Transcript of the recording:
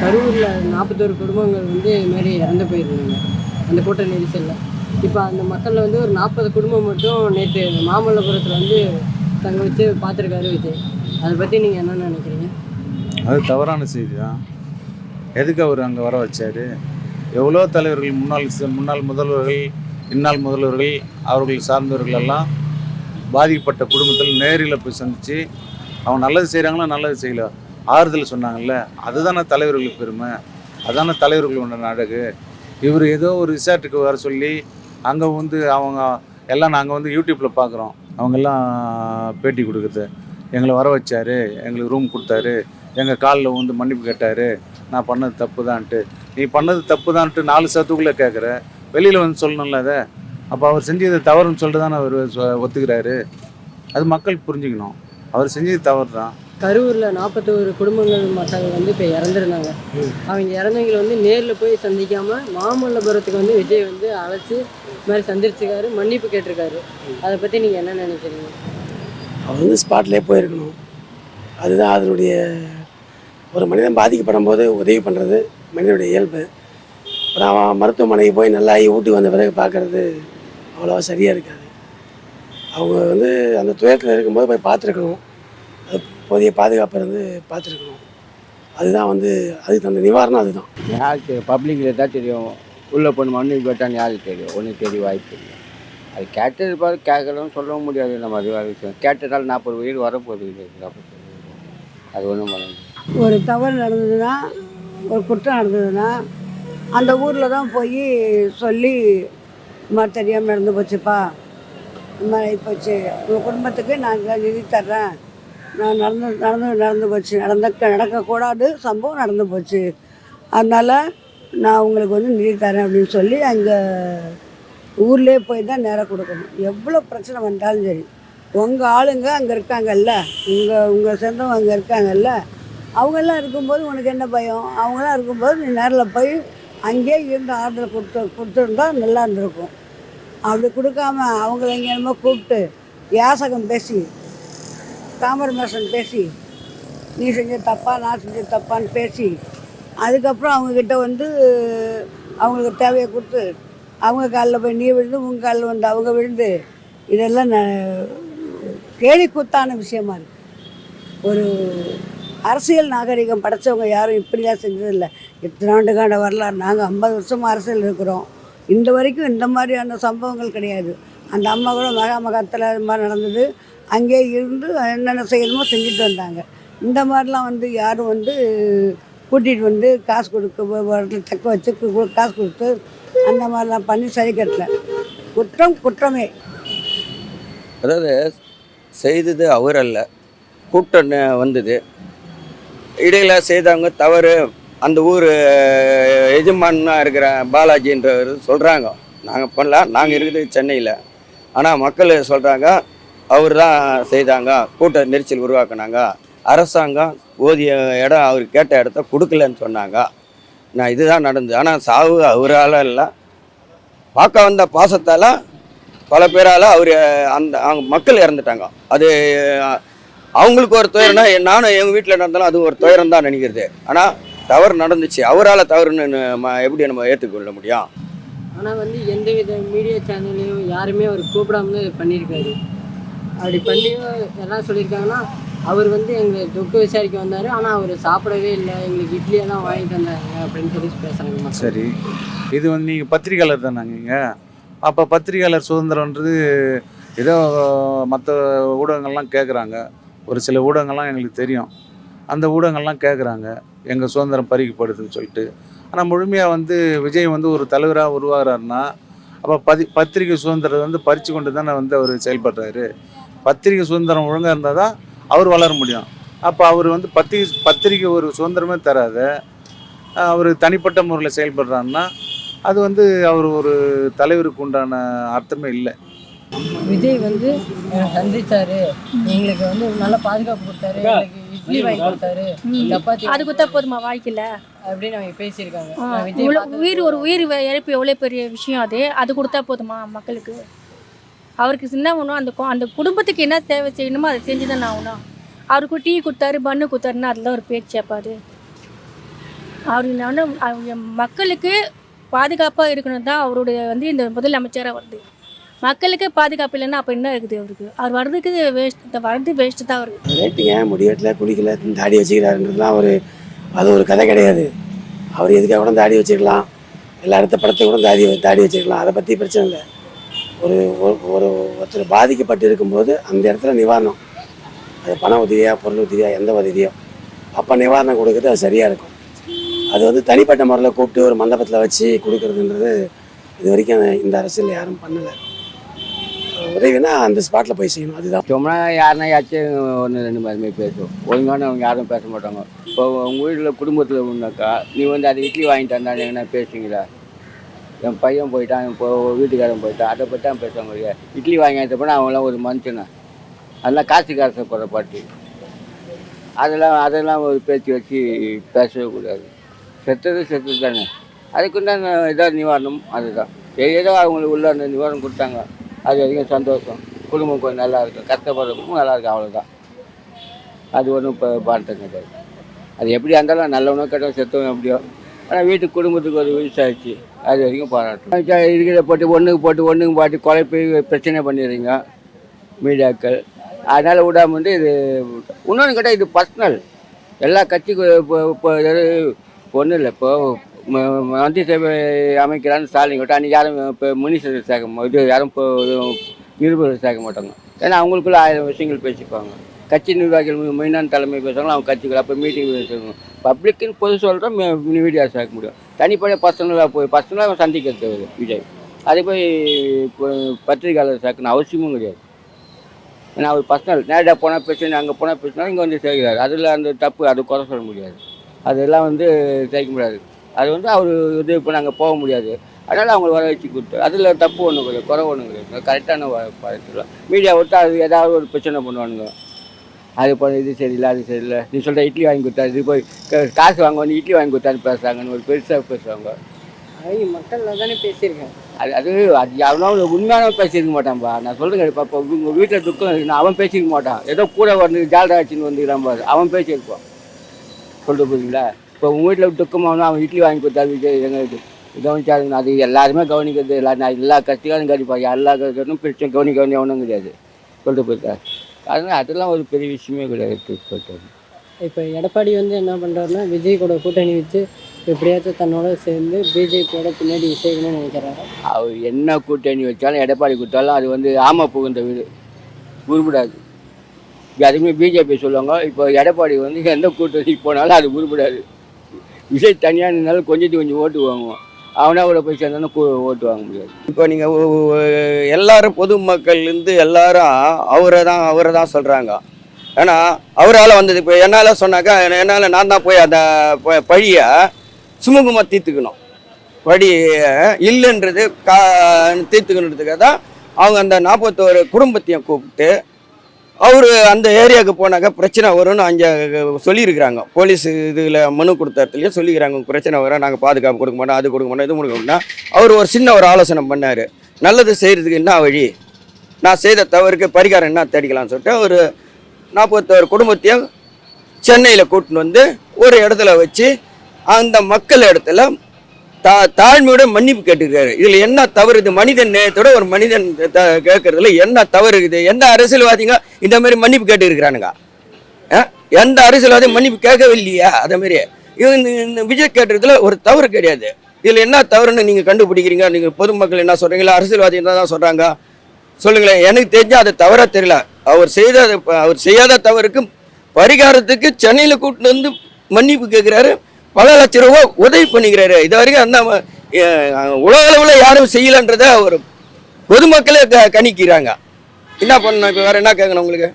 கரூரில் நாற்பத்தோரு குடும்பங்கள் வந்து இது மாதிரி இறந்து போயிருந்தாங்க. அந்த கூட்ட நெரிசலில். இப்போ அந்த மக்களில் வந்து ஒரு நாற்பது குடும்பம் மட்டும் நேற்று மாமல்லபுரத்தில் வந்து தங்க வச்சு பார்த்துருக்காரு விஜய். அதை பற்றி நீங்கள் என்ன நினைக்கிறீங்க? அது தவறான செய்தி தான் எதுக்கு அவர் அங்கே வர வச்சார்? எவ்வளோ தலைவர்கள் முன்னாள் ச- முன்னாள் முதல்வர்கள் இந்நாள் முதல்வர்கள் அவர்கள் சார்ந்தவர்கள் எல்லாம் பாதிக்கப்பட்ட குடும்பத்தில் நேரில் போய் சந்தித்து அவங்க நல்லது செய்கிறாங்களா நல்லது செய்யல? ஆறுதல் சொன்னாங்கல்ல அதுதானே தலைவர்களுக்கு பெருமை அதானே தலைவர்களோட நாடகு இவர் ஏதோ ஒரு ரிசார்ட்டுக்கு வர சொல்லி அங்கே வந்து அவங்க எல்லாம் நாங்கள் வந்து யூடியூப்பில் பார்க்குறோம் அவங்கெல்லாம் பேட்டி கொடுக்குறது எங்களை வர வச்சாரு எங்களுக்கு ரூம் கொடுத்தாரு எங்கள் காலில் வந்து மன்னிப்பு கேட்டார் நான் பண்ணது தப்பு தான்ட்டு நீ பண்ணது தப்பு தான்ட்டு நாலு சத்துக்குள்ளே கேட்குற வெளியில் வந்து சொல்லணும்ல அதை. அப்போ அவர் செஞ்சது தவறுன்னு சொல்லிட்டு தானே அவர் சொ- ஒத்துக்கிறாரு. அது மக்கள் புரிஞ்சுக்கணும். அவர் செஞ்சது தவறு தான் கரூரில் நாற்பத்தோரு குடும்பங்கள் மக்கள் வந்து இப்போ இறந்துருந்தாங்க. அவங்க இறந்தவங்களை வந்து நேரில் போய் சந்திக்காமல் மாமல்லபுரத்துக்கு வந்து விஜய் வந்து அழைச்சி இது மாதிரி சந்திச்சிருக்காரு மன்னிப்பு கேட்டிருக்காரு. அதை பற்றி நீங்கள் என்ன நினைக்கிறீங்க? அவர் வந்து ஸ்பாட்லேயே போயிருக்கணும். அதுதான் அதனுடைய ஒரு மனிதன் பாதிக்கப்படும் போது உதவி பண்ணுறது மனிதனுடைய இயல்பு. அப்புறம் அவன் மருத்துவமனைக்கு போய் நல்லா ஆகி ஊட்டி வந்த பிறகு பார்க்குறது அவ்வளோவா சரியாக இருக்காது. அவங்க வந்து அந்த துயரத்தில் இருக்கும்போது போய் பார்த்துருக்கணும். போதிய பாதுகாப்பு இருந்து பார்த்துருக்கணும். அதுதான் வந்து அதுக்கு அந்த நிவாரணம் அதுதான். யாருக்கு பப்ளிக்கில் தான் தெரியும். உள்ளே போன மண்ணு கேட்டான்னு யாருக்கு தெரியும்? ஒன்றும் தெரிய வாய்ப்பு இல்லை. அது கேட்டது பாரு கேட்கலன்னு சொல்லவும் முடியாது. நம்ம அது கேட்டதால் நாற்பது உயிர் வரப்போகுது. அது ஒன்றும் பண்ண ஒரு தவறு நடந்ததுன்னா ஒரு குற்றம் நடந்ததுன்னா அந்த ஊரில் தான் போய் சொல்லி இது மாதிரி தெரியாமல் நடந்து போச்சுப்பா. இது மாதிரி ஆகிப்போச்சு உங்கள் குடும்பத்துக்கு நான் நிதி தர்றேன். நான் நடந்து நடந்து நடந்து போச்சு. நடந்த நடக்கக்கூடாது சம்பவம் நடந்து போச்சு. அதனால் நான் உங்களுக்கு வந்து நிதி தரேன் அப்படின்னு சொல்லி அங்கே ஊர்லேயே போய் தான் நேரம் கொடுக்கணும். எவ்வளோ பிரச்சனை வந்தாலும் சரி. உங்கள் ஆளுங்க அங்கே இருக்காங்கல்ல? உங்கள் உங்கள் சொந்தம் அங்கே இருக்காங்கல்ல? அவங்கெல்லாம் இருக்கும்போது உனக்கு என்ன பயம்? அவங்களாம் இருக்கும்போது நீ நேரில் போய் அங்கேயே இருந்து ஆர்டர் கொடுத்து கொடுத்துருந்தா நல்லா இருந்திருக்கும். அப்படி கொடுக்காம அவங்கள எங்கே என்னமோ கூப்பிட்டு யாசகம் பேசி காம்பரமேஷன் பேசி நீ செஞ்ச தப்பா நான் செஞ்ச தப்பான்னு பேசி அதுக்கப்புறம் அவங்கக்கிட்ட வந்து அவங்களுக்கு தேவையை கொடுத்து அவங்க காலில் போய் நீ விழுந்து உங்கள் காலில் வந்து அவங்க விழுந்து இதெல்லாம் ந கேலி கூத்தான விஷயமா இருக்கு ஒரு அரசியல் நாகரிகம் படைச்சவங்க யாரும் இப்படிலாம் செஞ்சதில்லை இத்தனை ஆண்டுகான வரலாறு நாங்கள் ஐம்பது வருஷமாக அரசியல் இருக்கிறோம் இந்த வரைக்கும் இந்த மாதிரியான சம்பவங்கள் கிடையாது அந்த அம்மா கூட மகா மகத்தில் அது மாதிரி நடந்தது அங்கேயே இருந்து என்னென்ன செய்யணுமோ செஞ்சுட்டு வந்தாங்க. இந்த மாதிரிலாம் வந்து யாரும் வந்து கூட்டிகிட்டு வந்து காசு கொடுக்க ஒரு இடத்துல தக்க வச்சு காசு கொடுத்து அந்த மாதிரிலாம் பண்ணி சரி கட்டல. குற்றம் குற்றமே. அதாவது செய்தது அவர் அல்ல கூட்டம் வந்தது. இடையில செய்தவங்க தவறு. அந்த ஊர் எஜமானா இருக்கிற பாலாஜின்றவர் சொல்கிறாங்க நாங்கள் பண்ணல நாங்கள் இருக்குது சென்னையில். ஆனால் மக்கள் சொல்கிறாங்க அவர் தான் செய்தாங்க கூட்ட நெரிசல் உருவாக்குனாங்க. அரசாங்கம் போதிய இடம் அவர் கேட்ட இடத்த கொடுக்கலன்னு சொன்னாங்க. நான் இதுதான் நடந்தது. ஆனால் சாவு அவரால் இல்லை. பார்க்க வந்த பாசத்தால் பல பேரால் அவர் அந்த அவங்க மக்கள் இறந்துட்டாங்க. அது அவங்களுக்கு ஒரு துயரம்னா நானும் எங்கள் வீட்டில் நடந்தாலும் அது ஒரு துயரம் தான் நினைக்கிறது. ஆனால் தவறு நடந்துச்சு. அவரால் தவறுன்னு நம்ம எப்படி நம்ம ஏற்றுக்கொள்ள முடியும்? ஆனால் வந்து எந்த வித மீடியா சேனல்லையும் யாருமே அவர் கூப்பிடாமலே பண்ணியிருக்காரு அப்படி பண்ணியும் எல்லாம் சொல்லியிருக்காங்கன்னா அவர் வந்து எங்களை துக்க விசாரிக்க வந்தார். ஆனால் அவர் சாப்பிடவே இல்லை. எங்களுக்கு இட்லியெல்லாம் வாங்கிட்டு வந்தாங்க அப்படின்னு சொல்லி பேசுகிறாங்க சரி. இது வந்து நீங்கள் பத்திரிகையாளர் தானாங்க இங்கே அப்போ பத்திரிகையாளர் சுதந்திரன்றது ஏதோ மற்ற ஊடகங்கள்லாம் கேட்குறாங்க ஒரு சில ஊடகங்கள்லாம் எங்களுக்கு தெரியும். அந்த ஊடகங்கள்லாம் கேட்குறாங்க எங்கள் சுதந்திரம் பறிக்கப்படுதுன்னு சொல்லிட்டு. ஆனால் முழுமையாக வந்து விஜய் வந்து ஒரு தலைவராக உருவாகிறாருன்னா அப்போ பதி பத்திரிகை சுதந்திரத்தை வந்து பறித்து கொண்டு தானே வந்து அவர் செயல்படுறாரு. பத்திரிகை சுதந்திரம் ஒழுங்காக இருந்தால் தான் அவர் வளர முடியும். அப்போ அவர் வந்து பத்திரிகை பத்திரிகை ஒரு சுதந்திரமே தராத. அவர் தனிப்பட்ட முறையில் செயல்படுறாருன்னா அது வந்து அவர் ஒரு தலைவருக்கு உண்டான அர்த்தமே இல்லை. விஜய் வந்து சந்திச்சாரு. எங்களுக்கு வந்து நல்ல பாதுகாப்பு கொடுத்தாரு. எங்களுக்கு இட்லி வாங்கி கொடுத்தாரு. சப்பாத்தி அது கொடுத்தா போதுமா வாழ்க்கையில் அப்படின்னு அவங்க பேசியிருக்காங்க. விஜய் உயிர் ஒரு உயிர் இறப்பு எவ்வளோ பெரிய விஷயம் அது? அது கொடுத்தா போதுமா மக்களுக்கு? அவருக்கு சின்ன ஒன்றும் அந்த அந்த குடும்பத்துக்கு என்ன தேவை செய்யணுமோ அதை செஞ்சு தானே ஆகணும். அவருக்கு டீ கொடுத்தாரு பண்ணு கொடுத்தாருன்னா அதெல்லாம் ஒரு பேச்சு அப்போ அவர் அவங்க மக்களுக்கு பாதுகாப்பாக இருக்கணும் தான் அவருடைய வந்து இந்த முதலமைச்சராக வருது. மக்களுக்கு பாதுகாப்பு இல்லைன்னா அப்போ என்ன இருக்குது அவருக்கு? அவர் வர்றதுக்கு வேஸ்ட் இந்த வர்றது வேஸ்ட்டு தான் அவருக்கு. ரேட்டுங்க முடிவெட்டில் குளிக்கல தாடி வச்சுக்கிறாருன்றதுலாம் ஒரு அது ஒரு கதை கிடையாது. அவர் எதுக்காக கூட தாடி வச்சுக்கலாம். எல்லா இடத்த படத்தை கூட தாடி தாடி வச்சுக்கலாம். அதை பற்றி பிரச்சனை இல்லை. ஒரு ஒரு- ஒரு ஒருத்தர் பாதிக்கப்பட்டு இருக்கும்போது அந்த இடத்துல நிவாரணம். அது பண உதவியாக பொருள் உதவியாக எந்த உதவியோ. அப்போ நிவாரணம் கொடுக்குறது அது சரியாக இருக்கும். அது வந்து தனிப்பட்ட முறையில் கூப்பிட்டு ஒரு மண்டபத்தில் வச்சு கொடுக்குறதுன்றது இது வரைக்கும் இந்த அரசியல் யாரும் பண்ணலை. உதவினா அந்த ஸ்பாட்டில் போய் செய்யணும். அதுதான். சும்மா யாருனா யாச்சும் ஒன்று ரெண்டு மாதிரி பேசுவோம். ஒழுங்கானவங்க யாரும் பேச மாட்டாங்க. இப்போ உங்கள் வீட்டில் குடும்பத்தில் ஒன்றாக்கா நீ வந்து அதை இட்லி வாங்கிட்டு வந்தானே என்ன பேசுவீங்களா என் பையன் போயிட்டான் இப்போ வீட்டுக்காரன் போயிட்டான். அதை பற்றி தான் பேச முடியாது இட்லி வாங்கி போனால் அவங்களாம் ஒரு மனுஷனா? அதெல்லாம் காசு காசு போகிற பாட்டு. அதெல்லாம் அதெல்லாம் ஒரு பேச்சு வச்சு பேசவே கூடாது. செத்தது செத்து தானே. அதுக்குண்டான இதாக நிவாரணம் அதுதான். ஏதோ அவங்களுக்கு உள்ள அந்த நிவாரணம் கொடுத்தாங்க. அது வரைக்கும் சந்தோஷம். குடும்பம் கொஞ்சம் நல்லா இருக்கும். கஷ்டப்படுறதுக்கும் நல்லா இருக்கும். அவ்வளோதான் அது ஒன்றும் இப்போ பாட்டங்க கிடையாது அது எப்படி இருந்தாலும் நல்லவனோ கெட்டவன் செத்தவன் எப்படியோ. ஆனால் வீட்டுக்கு குடும்பத்துக்கு ஒரு வயசாச்சு அது வரைக்கும் பாராட்டும். இருக்கிற போட்டு ஒன்றுக்கு போட்டு ஒன்றுக்கு பாட்டு குழப்பி பிரச்சனை பண்ணிடுறீங்க மீடியாக்கள். அதனால் விடாமல் வந்து இது இன்னொன்று கேட்டால் இது பர்சனல் எல்லா கட்சிக்கு இப்போ இப்போ ஒன்றும் இல்லை. இப்போ மந்திரி சபை அமைக்கிறான்னு ஸ்டாலின் கேட்டால் அன்றைக்கி யாரும் இப்போ மினிஸ்டர் சேர்க்க மா- இது யாரும் இப்போ நிருபர்கள் சேர்க்க மாட்டாங்க. ஏன்னா அவங்களுக்குள்ள ஆயிரம் விஷயங்கள் பேசிப்பாங்க. கட்சி நிர்வாகிகள் மெயினான தலைமை பேசுவாங்க அவங்க கட்சிகள் அப்போ மீட்டிங் பேசுவாங்க. பப்ளிக்குன்னு பொது சொல்கிறோம் மீடியா சேர்க்க முடியும். தனிப்பட்ட பர்சனலாக போய் பர்சனலாக சந்திக்கிறது அவர் விஜய். அதே போய் இப்போ பத்திரிகையாளர் சேர்க்கணும் அவசியமும் கிடையாது. ஏன்னா அவர் பர்சனல் நேரடியாக போனால் பிரச்சனை அங்கே போனால் பிரச்சனை இங்கே வந்து சேர்க்கிறார். அதில் அந்த தப்பு அது குறை சொல்ல முடியாது. அதெல்லாம் வந்து சேர்க்க முடியாது. அது வந்து அவர் இது இப்போ நாங்கள் போக முடியாது. அதனால் அவங்கள வர வச்சு கொடுத்து அதில் தப்பு ஒன்றும் கிடையாது குறை ஒன்றும் கிடையாது. கரெக்டான பார்த்துக்கலாம் மீடியா விட்டு அது ஏதாவது ஒரு பிரச்சனை பண்ணுவானுங்க. அது பண்ண இது சரியில்லை அது சரியில்லை. நீ சொல்கிற இட்லி வாங்கி கொடுத்தாரு. இது போய் காசு வாங்க வந்து இட்லி வாங்கி கொடுத்தாரு பேசுகிறாங்கன்னு ஒரு பெருசாக பேசுவாங்க. அவங்க மக்கள் தானே பேசியிருக்காங்க அது அது அது ஒரு உண்மையான பேசியிருக்க மாட்டான்பா. நான் சொல்கிறேன் இப்போ இப்போ உங்கள் வீட்டில் துக்கம் இருக்குன்னா அவன் பேசிக்க மாட்டான். ஏதோ கூட வந்து ஜால்ரா வச்சுன்னு வந்துக்கிறான் பாரு. அவன் பேசியிருப்பான். சொல்லிட்டு போகிறீங்களா இப்போ உங்கள் வீட்டில் துக்கமாக அவன் இட்லி வாங்கி கொடுத்தாரு விஜய் எங்களுக்கு கவனிச்சாருங்க. அது எல்லாருமே கவனிக்கிறது எல்லா எல்லா கட்சிக்காரும் கவனிப்பாங்க எல்லா கட்சியும் பிரச்சனை கவனிக்க வேண்டிய ஒன்றும் கிடையாது. சொல்லிட்டு போயிருக்காரு அதனால் அதெல்லாம் ஒரு பெரிய விஷயமே கிடையாது இப்போ எடப்பாடி வந்து என்ன பண்ணுறாருன்னா விஜய் கூட கூட்டணி வச்சு எப்படியாச்சும் தன்னோட சேர்ந்து பிஜேபியோட பின்னாடி சேர்க்கணும்னு நினைக்கிறாரு. அவர் என்ன கூட்டணி வச்சாலும் எடப்பாடி கொடுத்தாலும் அது வந்து ஆமா புகுந்த வீடு. உருப்படாது அதுவுமே பிஜேபி சொல்லுவாங்க. இப்போ எடப்பாடி வந்து எந்த கூட்டணி போனாலும் அது உருப்படாது விஜய் தனியாக இருந்தாலும் கொஞ்சத்துக்கு கொஞ்சம் ஓட்டு வாங்குவான். அவனா கூட போய் சேர்ந்தோன்னா ஓட்டு வாங்க முடியாது. இப்போ நீங்கள் எல்லாரும் பொதுமக்கள்லேருந்து எல்லாரும் அவரை தான் அவரை தான் சொல்கிறாங்க ஏன்னா அவரால் வந்தது இப்போ என்னால் சொன்னாக்கா என்னால் நான் தான் போய் அந்த ப- பழியை சுமூகமாக தீர்த்துக்கணும். படி இல்லைன்றது கா தீர்த்துக்கணுன்றதுக்காக தான் அவங்க அந்த நாற்பத்தோரு குடும்பத்தையும் கூப்பிட்டு அவர் அந்த ஏரியாவுக்கு போனாக்கா பிரச்சனை வரும்னு அங்கே சொல்லியிருக்கிறாங்க. போலீஸ் இதில் மனு கொடுத்த இடத்துலையும் சொல்லிக்கிறாங்க பிரச்சனை வரும் நாங்கள் பாதுகாப்பு கொடுக்க மாட்டோம் அது கொடுக்க மாட்டோம் இது கொடுக்க மாட்டோம் அவர் ஒரு சின்ன ஒரு ஆலோசனை பண்ணார். நல்லது செய்கிறதுக்கு என்ன வழி? நான் செய்த தவறுக்கு பரிகாரம் என்ன தேடிக்கலாம்னு சொல்லிட்டு ஒரு நாற்பத்தோரு குடும்பத்தையும் சென்னையில் கூட்டின்னு வந்து ஒரு இடத்துல வச்சு அந்த மக்கள் இடத்துல தா தாழ்மையோட மன்னிப்பு கேட்டுக்கிறாரு. இதில் என்ன தவறு இது மனிதன் நேயத்தோட ஒரு மனிதன் த- கேட்கறதுல என்ன தவறு இருக்குது எந்த அரசியல்வாதிங்க இந்த மாதிரி மன்னிப்பு கேட்டுருக்கிறானுங்க? எந்த அரசியல்வாதியும் மன்னிப்பு கேட்கவே இல்லையா அதே மாதிரி. இவன் இந்த- விஜய் கேட்டுறதுல ஒரு தவறு கிடையாது. இதில் என்ன தவறுன்னு நீங்கள் கண்டுபிடிக்கிறீங்க? நீங்கள் பொதுமக்கள் என்ன சொல்கிறீங்களா அரசியல்வாதி என்ன தான் சொல்கிறாங்க சொல்லுங்களேன். எனக்கு தெரிஞ்சு அது தவறாக தெரியல. அவர் செய்த அவர் செய்யாத தவறுக்கு பரிகாரத்துக்கு சென்னையில் கூட்டிட்டு வந்து மன்னிப்பு கேட்குறாரு பல லட்சம் ரூபா உதவி பண்ணிக்கிறாரு. இது வரைக்கும் அந்த உலக அளவில் யாரும் செய்யலன்றதை அவர் பொதுமக்களே க கணிக்கிறாங்க. என்ன பண்ணணும்? இப்போ என்ன கேட்கணும் உங்களுக்கு?